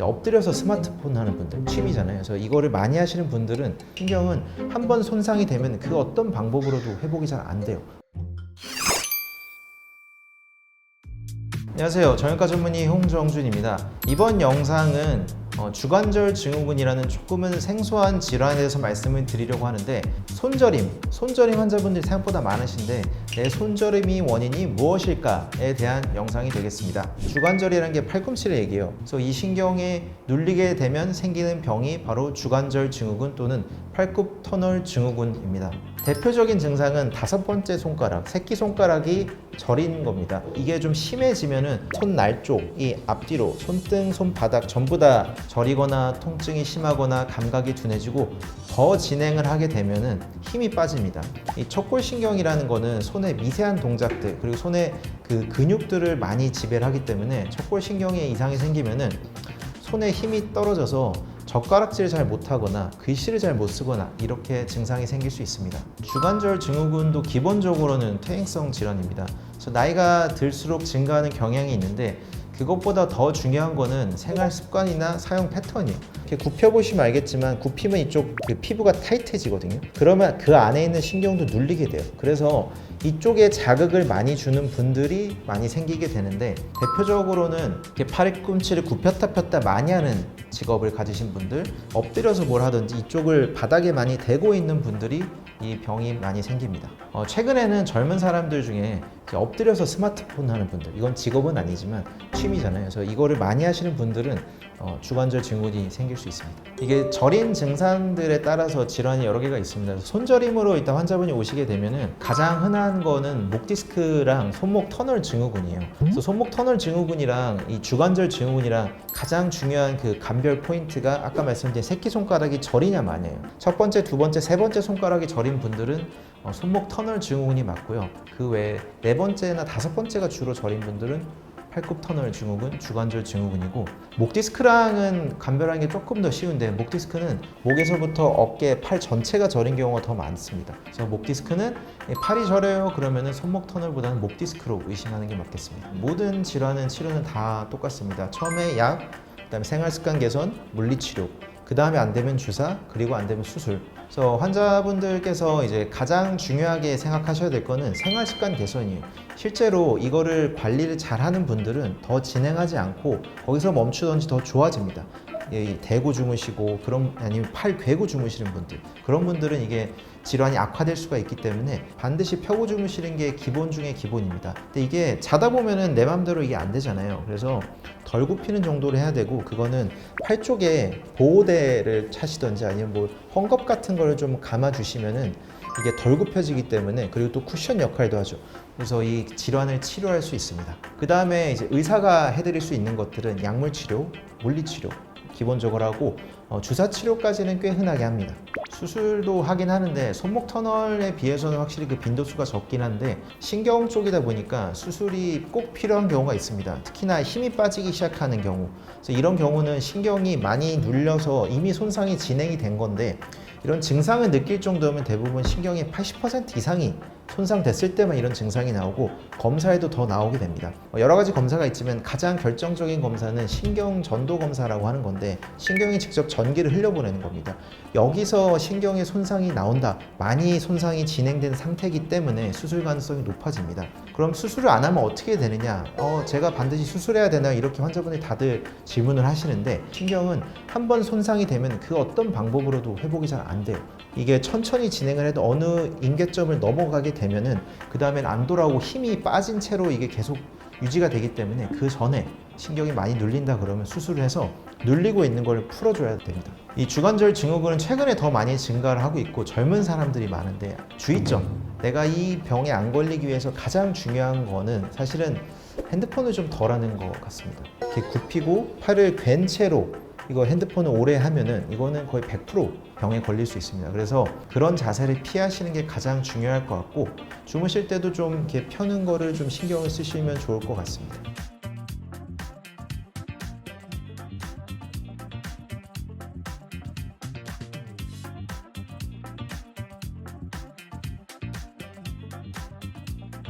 엎드려서 스마트폰 하는 분들 취미잖아요. 그래서 이거를 많이 하시는 분들은 신경은 한 번 손상이 되면 그 어떤 방법으로도 회복이 잘 안 돼요. 안녕하세요. 정형외과 전문의 홍정준입니다. 이번 영상은 어, 주관절 증후군이라는 조금은 생소한 질환에 대해서 말씀을 드리려고 하는데 손저림, 손저림 환자분들이 생각보다 많으신데 내 손저림이 원인이 무엇일까에 대한 영상이 되겠습니다. 주관절이라는 게 팔꿈치를 얘기해요. 그래서 이 신경에 눌리게 되면 생기는 병이 바로 주관절 증후군 또는 팔굽 터널 증후군입니다. 대표적인 증상은 다섯 번째 손가락, 새끼 손가락이 저린 겁니다. 이게 좀 심해지면은 손날 쪽이 앞뒤로 손등, 손바닥 전부 다 저리거나 통증이 심하거나 감각이 둔해지고 더 진행을 하게 되면은 힘이 빠집니다. 이 척골신경이라는 거는 손의 미세한 동작들 그리고 손의 그 근육들을 많이 지배를 하기 때문에 척골신경에 이상이 생기면은 손에 힘이 떨어져서 젓가락질을 잘 못하거나 글씨를 잘 못 쓰거나 이렇게 증상이 생길 수 있습니다. 주관절 증후군도 기본적으로는 퇴행성 질환입니다. 그래서 나이가 들수록 증가하는 경향이 있는데 그것보다 더 중요한 거는 생활 습관이나 사용 패턴이에요. 이렇게 굽혀 보시면 알겠지만 굽히면 이쪽 그 피부가 타이트해지거든요. 그러면 그 안에 있는 신경도 눌리게 돼요. 그래서 이쪽에 자극을 많이 주는 분들이 많이 생기게 되는데 대표적으로는 이렇게 팔꿈치를 굽혔다 폈다 많이 하는 직업을 가지신 분들, 엎드려서 뭘 하든지 이쪽을 바닥에 많이 대고 있는 분들이 이 병이 많이 생깁니다. 어, 최근에는 젊은 사람들 중에 엎드려서 스마트폰 하는 분들, 이건 직업은 아니지만 취미잖아요. 그래서 이거를 많이 하시는 분들은 어, 주관절 증후군이 생길 수 있습니다. 이게 저린 증상들에 따라서 질환이 여러 개가 있습니다. 손저림으로 일단 환자분이 오시게 되면은 가장 흔한 거는 목 디스크랑 손목 터널 증후군이에요. 그래서 손목 터널 증후군이랑 이 주관절 증후군이랑 가장 중요한 그 감별 포인트가 아까 말씀드린 새끼 손가락이 저리냐 마냐예요. 첫 번째, 두 번째, 세 번째 손가락이 저린 분들은 어, 손목 터널 증후군이 맞고요. 그 외에 네 번째나 다섯 번째가 주로 저린 분들은 팔굽 터널 증후군, 주관절 증후군이고 목 디스크랑은 감별하는 게 조금 더 쉬운데 목 디스크는 목에서부터 어깨, 팔 전체가 저린 경우가 더 많습니다. 그래서 목 디스크는 팔이 저려요 그러면은 손목 터널보다는 목 디스크로 의심하는 게 맞겠습니다. 모든 질환은 치료는 다 똑같습니다. 처음에 약, 그다음에 생활 습관 개선, 물리 치료, 그 다음에 안 되면 주사, 그리고 안 되면 수술. 그래서 환자분들께서 이제 가장 중요하게 생각하셔야 될 거는 생활 습관 개선이에요. 실제로 이거를 관리를 잘하는 분들은 더 진행하지 않고 거기서 멈추던지 더 좋아집니다. 이 대고 주무시고 그런 아니면 팔 괴고 주무시는 분들 그런 분들은 이게 질환이 악화될 수가 있기 때문에 반드시 펴고 주무시는 게 기본 중에 기본입니다. 근데 이게 자다 보면은 내 맘대로 이게 안 되잖아요. 그래서 덜 굽히는 정도로 해야 되고 그거는 팔 쪽에 보호대를 차시던지 아니면 뭐 헝겊 같은 거를 좀 감아 주시면은 이게 덜 굽혀지기 때문에 그리고 또 쿠션 역할도 하죠. 그래서 이 질환을 치료할 수 있습니다. 그 다음에 이제 의사가 해드릴 수 있는 것들은 약물 치료, 물리 치료 기본적으로 하고 어, 주사 치료까지는 꽤 흔하게 합니다. 수술도 하긴 하는데 손목 터널에 비해서는 확실히 그 빈도수가 적긴 한데 신경 쪽이다 보니까 수술이 꼭 필요한 경우가 있습니다. 특히나 힘이 빠지기 시작하는 경우. 그래서 이런 경우는 신경이 많이 눌려서 이미 손상이 진행이 된 건데 이런 증상을 느낄 정도면 대부분 신경의 80% 이상이 손상됐을 때만 이런 증상이 나오고 검사에도 더 나오게 됩니다. 어, 여러 가지 검사가 있지만 가장 결정적인 검사는 신경 전도 검사라고 하는 건데 신경이 직접 전기를 흘려보내는 겁니다. 여기서 신경의 손상이 나온다. 많이 손상이 진행된 상태이기 때문에 수술 가능성이 높아집니다. 그럼 수술을 안 하면 어떻게 되느냐? 어, 제가 반드시 수술해야 되나요? 이렇게 환자분이 다들 질문을 하시는데 신경은 한 번 손상이 되면 그 어떤 방법으로도 회복이 잘 안 돼요. 이게 천천히 진행을 해도 어느 임계점을 넘어가게 되면은 그 다음엔 안 돌아오고 힘이 빠진 채로 이게 계속 유지가 되기 때문에 그 전에 신경이 많이 눌린다 그러면 수술을 해서 눌리고 있는 걸 풀어줘야 됩니다. 이 주관절 증후군은 최근에 더 많이 증가를 하고 있고 젊은 사람들이 많은데 주의점. 내가 이 병에 안 걸리기 위해서 가장 중요한 거는 사실은 핸드폰을 좀 덜 하는 것 같습니다. 이렇게 굽히고 팔을 괜 채로 이거 핸드폰을 오래 하면은 이거는 거의 100% 병에 걸릴 수 있습니다. 그래서 그런 자세를 피하시는 게 가장 중요할 것 같고 주무실 때도 좀 이렇게 펴는 거를 좀 신경을 쓰시면 좋을 것 같습니다.